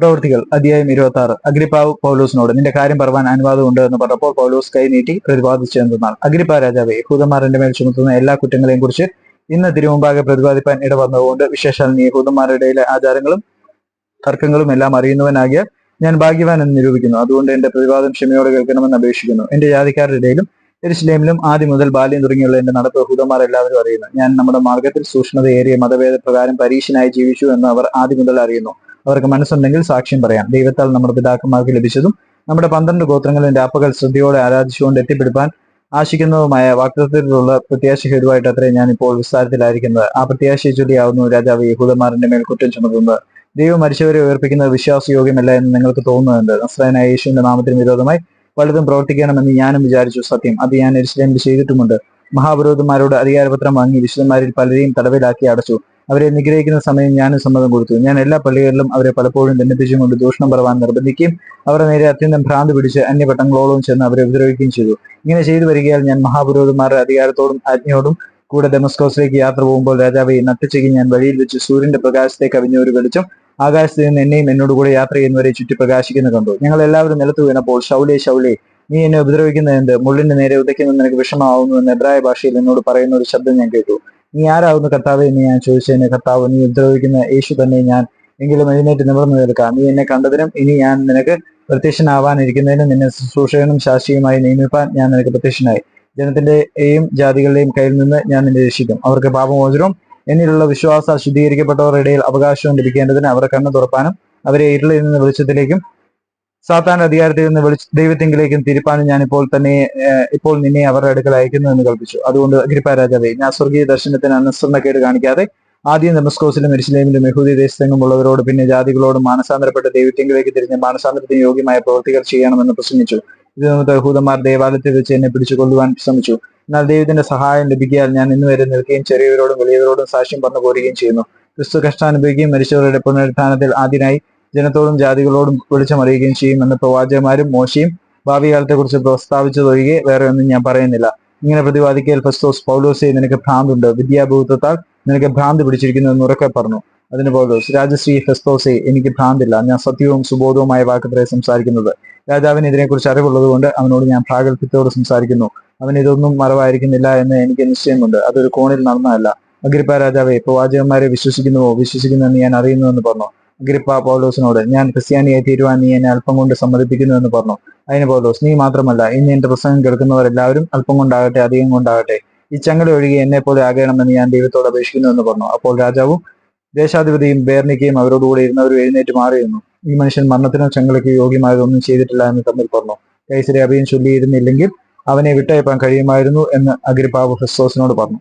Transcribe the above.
പ്രവൃത്തികൾ. അധ്യായം ഇരുപത്തി ആറ് അഗ്രിപ്പാവ് പൗലൂസിനോട് നിന്റെ കാര്യം പറവാൻ അനുവാദമുണ്ട് എന്ന് പറഞ്ഞപ്പോൾ പൗലൂസ് കൈ നീട്ടി പ്രതിപാദിച്ചു എന്നാൽ അഗ്രിപ്പ രാജാവെ യഹൂദന്മാർ മേൽ ചുമത്തുന്ന എല്ലാ കുറ്റങ്ങളെയും കുറിച്ച് ഇന്ന് തിരുമുമ്പാകെ പ്രതിപാദിപ്പാൻ ഇടവന്നതുകൊണ്ട് വിശേഷാൽ നീ യഹൂദന്മാരുടെ ആചാരങ്ങളും തർക്കങ്ങളും എല്ലാം അറിയുന്നവനാകിയ ഞാൻ ഭാഗ്യവാൻ എന്ന് നിരൂപിക്കുന്നു. അതുകൊണ്ട് എന്റെ പ്രതിവാദം ക്ഷമയോടെ കേൾക്കണമെന്ന് അപേക്ഷിക്കുന്നു. എന്റെ ജാതിക്കാരുടെ ഇടയിലും എരിശിലേമിലും ആദ്യം മുതൽ ബാല്യം തുടങ്ങിയുള്ള എന്റെ നടപ്പ് യഹൂദന്മാർ എല്ലാവരും അറിയുന്നു. ഞാൻ നമ്മുടെ മാർഗത്തിൽ സൂക്ഷ്മതയേറിയ മതഭേദ പ്രകാരം പരീക്ഷനായി ജീവിച്ചു എന്ന് അവർ ആദ്യം മുതൽ അറിയുന്നു. അവർക്ക് മനസ്സുണ്ടെങ്കിൽ സാക്ഷ്യം പറയാം. ദൈവത്താൽ നമ്മുടെ പിതാക്കന്മാർക്ക് ലഭിച്ചതും നമ്മുടെ പന്ത്രണ്ട് ഗോത്രങ്ങളിന്റെ രാപ്പകൽ ശ്രദ്ധയോടെ ആരാധിച്ചുകൊണ്ട് എത്തിപ്പെടുപ്പാൻ ആശിക്കുന്നതുമായ വാക്തത്വത്തിലുള്ള പ്രത്യാശ ഹേതുവായിട്ട് അത്രേ ഞാൻ ഇപ്പോൾ വിസ്താരത്തിലായിരിക്കുന്നത്. ആ പ്രത്യാശയെ ചൊല്ലിയാവുന്നു രാജാവ് യഹൂദന്മാരുടെ മേൽ കുറ്റം ചുമത്തുന്നത്. ദൈവം മരിച്ചവരെ ഉയർപ്പിക്കുന്നത് വിശ്വാസയോഗ്യമല്ല എന്ന് നിങ്ങൾക്ക് തോന്നുന്നുണ്ട്. നസ്രായനായ യേശുവിന്റെ നാമത്തിന് വിരോധമായി വലുതും പ്രവർത്തിക്കണമെന്ന് ഞാനും വിചാരിച്ചു. സത്യം അത് ഞാൻ എരിശ്ലേമിൽ ചെയ്തിട്ടുമുണ്ട്. മഹാപുരോഹിതന്മാരോട് അധികാരപത്രം വാങ്ങി വിശുദ്ധന്മാരിൽ പലരെയും തടവിലാക്കി അടച്ചു. അവരെ നിഗ്രഹിക്കുന്ന സമയം ഞാനും സമ്മതം കൊടുത്തു. ഞാൻ എല്ലാ പള്ളികളിലും അവരെ പലപ്പോഴും ദണ്ഡിപ്പിച്ചും കൊണ്ട് ദൂഷണം പറവാൻ നിർബന്ധിക്കുകയും അവരെ നേരെ അത്യന്തം ഭ്രാന്ത് പിടിച്ച് അന്യപട്ടങ്ങളോളം ചെന്ന് അവരെ ഉപദ്രവിക്കുകയും ചെയ്തു. ഇങ്ങനെ ചെയ്തു വരികയാൽ ഞാൻ മഹാപുരോഹിതന്മാരുടെ അധികാരത്തോടും ആജ്ഞയോടും കൂടെ ഡെമസ്കോസിലേക്ക് യാത്ര പോകുമ്പോൾ രാജാവെ നട്ടുച്ചയ്ക്ക് ഞാൻ വഴിയിൽ വെച്ച് സൂര്യന്റെ പ്രകാശത്തെ കവിഞ്ഞ ഒരു വെളിച്ചം ആകാശത്ത് നിന്ന് എന്നെയും എന്നോട് കൂടെ യാത്ര ചെയ്യുന്നവരെ ചുറ്റി പ്രകാശിക്കുന്ന കണ്ടു. ഞങ്ങൾ എല്ലാവരും നിലത്ത് വീണപ്പോൾ ഷൗലേ ഷൗലേ നീ എന്നെ ഉപദ്രവിക്കുന്നത് എന്ത്? മുള്ളിന്റെ നേരെ ഉദയ്ക്കുന്നത് നിനക്ക് വിഷമാവുന്നു എന്ന് എബ്രായ ഭാഷയിൽ എന്നോട് പറയുന്ന ഒരു ശബ്ദം ഞാൻ കേട്ടു. നീ ആരാകുന്നു കർത്താവെ എന്ന് ഞാൻ ചോദിച്ചതിന് കർത്താവ് നീ ഉപദ്രവിക്കുന്ന യേശു തന്നെ ഞാൻ എങ്കിലും എഴുന്നേറ്റ് നിവർന്നു നിൽക്കാം. നീ എന്നെ കണ്ടതിനും ഇനി ഞാൻ നിനക്ക് പ്രത്യക്ഷനാവാനിരിക്കുന്നതിനും നിന്നെ ശുശ്രൂഷകനും ശാസ്ത്രീയമായി നിയമിപ്പാൻ ഞാൻ നിനക്ക് പ്രത്യക്ഷനായി. ജനത്തിന്റെയും ജാതികളുടെയും കയ്യിൽ നിന്ന് ഞാൻ നിന്നെ രക്ഷിക്കും. അവർക്ക് പാപമോചനവും എന്നിലുള്ള വിശ്വാസ ശുദ്ധീകരിക്കപ്പെട്ടവരുടെ ഇടയിൽ അവകാശവും ലഭിക്കേണ്ടതിന് അവരെ കണ്ണു തുറപ്പാനും അവരെ ഇരുളിൽ നിന്ന് വെളിച്ചത്തിലേക്കും സാത്താന്റെ അധികാരത്തിൽ നിന്ന് വിളിച്ച് ദൈവത്തെങ്കിലേക്കും തിരുപ്പാനും ഞാൻ ഇപ്പോൾ തന്നെ ഇപ്പോൾ നിന്നെ അവരുടെ അടുക്കൽ അയക്കുന്നു എന്ന് കൽപ്പിച്ചു. അതുകൊണ്ട് അഗ്രിപ്പ രാജാവേ ഞാൻ സ്വർഗീയ ദർശനത്തിന് അനുസരണക്കേട് കാണിക്കാതെ ആദ്യം നമസ്കോസിലും എരിശിലേമിലും യഹൂദി ദേശത്തെങ്ങും ഉള്ളവരോട് പിന്നെ ജാതികളോടും മാനസാന്തരപ്പെട്ട ദൈവത്തെങ്കിലേക്ക് തിരിഞ്ഞ് മാനസാന്തരത്തിന് യോഗ്യമായ പ്രവൃത്തികൾ ചെയ്യണമെന്ന് പ്രസംഗിച്ചു. ഇത് നിമിത്തം യഹൂദന്മാർ ദേവാലയത്തിൽ വെച്ച് എന്നെ പിടിച്ചു കൊല്ലുവാൻ ശ്രമിച്ചു. എന്നാൽ ദൈവത്തിന്റെ സഹായം ലഭിക്കാൻ ഞാൻ ഇന്ന് വരെ നിൽക്കുകയും ചെറിയവരോടും വലിയവരോടും സാക്ഷ്യം പറഞ്ഞു പോരുകയും ചെയ്യുന്നു. ക്രിസ്തു കഷ്ടാനുഭവിക്കുകയും മരിച്ചവരുടെ പുനരുത്ഥാനത്തിൽ ആദ്യനായി ജനത്തോടും ജാതികളോടും വെളിച്ചമറിയുകയും ചെയ്യുമെന്ന് പ്രവാചകന്മാരും മോശയും ഭാവി കാലത്തെക്കുറിച്ച് പ്രസ്താവിച്ചതൊഴികെ വേറെ ഒന്നും ഞാൻ പറയുന്നില്ല. ഇങ്ങനെ പ്രതിപാദിക്കൽ ഫസ്തോസ് പൗലോസെ നിനക്ക് ഭ്രാന്തുണ്ട്. വിദ്യാഭൂതത്താൽ നിനക്ക് ഭ്രാന്ത് പിടിച്ചിരിക്കുന്നു എന്ന് ഉറക്കെ പറഞ്ഞു. അതിന് പൗലോസ് രാജശ്രീ ഫെസ്തോസെ എനിക്ക് ഭ്രാന്തില്ല. ഞാൻ സത്യവും സുബോധവുമായ വാക്കത്രേ സംസാരിക്കുന്നത്. രാജാവിന് ഇതിനെക്കുറിച്ച് അറിവുള്ളതുകൊണ്ട് അവനോട് ഞാൻ പ്രാഗൽഭ്യത്തോട് സംസാരിക്കുന്നു. അവൻ ഇതൊന്നും മറവായിരിക്കുന്നില്ല എന്ന് എനിക്ക് നിശ്ചയമുണ്ട്. അതൊരു കോണിൽ നടന്നതല്ല. അഗ്രിപ്പ രാജാവെ പ്രവാചകന്മാരെ വിശ്വസിക്കുന്നുവോ? വിശ്വസിക്കുന്നുവെന്ന് ഞാൻ അറിയുന്നു എന്ന് പറഞ്ഞു. അഗ്രിപ്പ പൗലോസിനോട് ഞാൻ ക്രിസ്ത്യാനിയായി തീരുവാൻ നീ എന്നെ അല്പം കൊണ്ട് സമ്മതിപ്പിക്കുന്നു എന്ന് പറഞ്ഞു. അതിന് പൗലോസ് നീ മാത്രമല്ല ഇന്ന് എന്റെ പ്രസംഗം കേൾക്കുന്നവരെല്ലാവരും അല്പം കൊണ്ടാകട്ടെ അധികം കൊണ്ടാകട്ടെ. ഈ ചങ്ങല ഒഴുകി എന്നെ പോലെ ആകണമെന്ന് ഞാൻ ദൈവത്തോട് അപേക്ഷിക്കുന്നു എന്ന് പറഞ്ഞു. അപ്പോൾ രാജാവും ദേശാധിപതിയും ബേർണിക്കയും അവരോടുകൂടെ ഇരുന്നവരും എഴുന്നേറ്റ് മാറിയിരുന്നു. ഈ മനുഷ്യൻ മരണത്തിനോ ചങ്ങലയ്ക്കോ യോഗ്യമായതൊന്നും ചെയ്തിട്ടില്ല എന്ന് തമ്മിൽ പറഞ്ഞു. കൈസരെ അഭിയും ചൊല്ലിയിരുന്നില്ലെങ്കിൽ അവനെ വിട്ടയപ്പാൻ കഴിയുമായിരുന്നു എന്ന് അഗ്രിപ്പാവ് ഫെസ്തോസിനോട് പറഞ്ഞു.